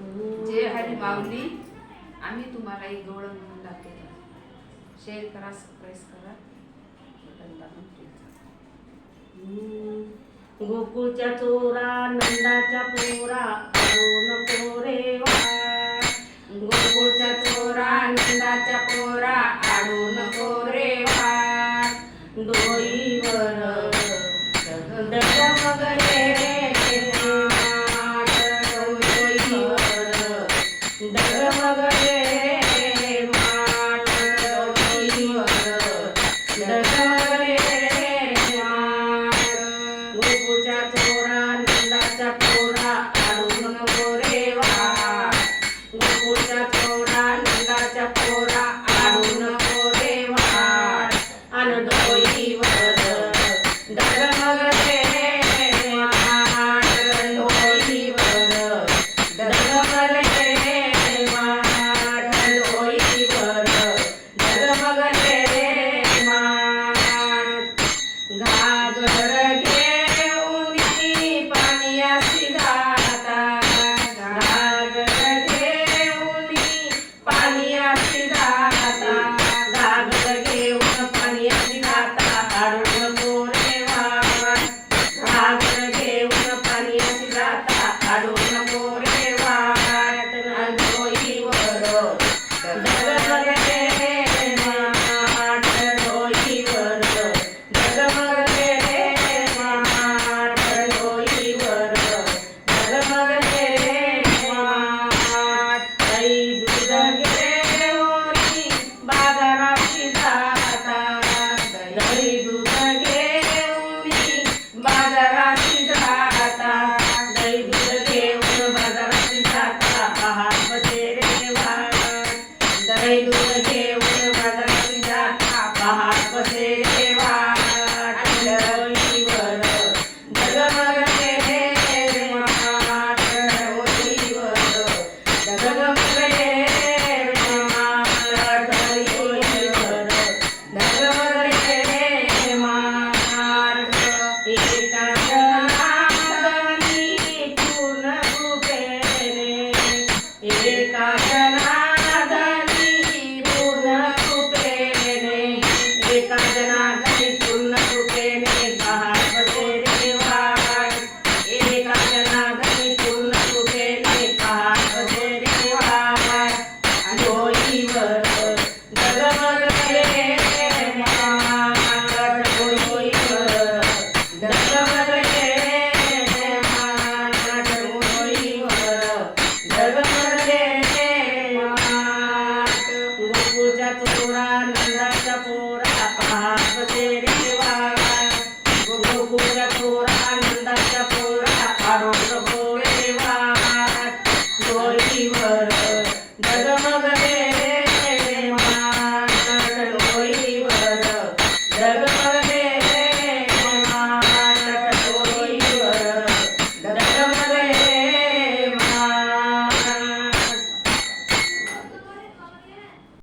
जय हरी माऊली आम्ही तुम्हाला एक गोळ म्हणून दाखवतो. शेअर करा सबस्क्राईब करा. बटन दाबून गोकुळच्या चोरा नंदाच्या पोरा दोन पोरे गोकुळच्या चोरा नंदाच्या पोरा आडून पोरे ಜೀವದ Gracias. José.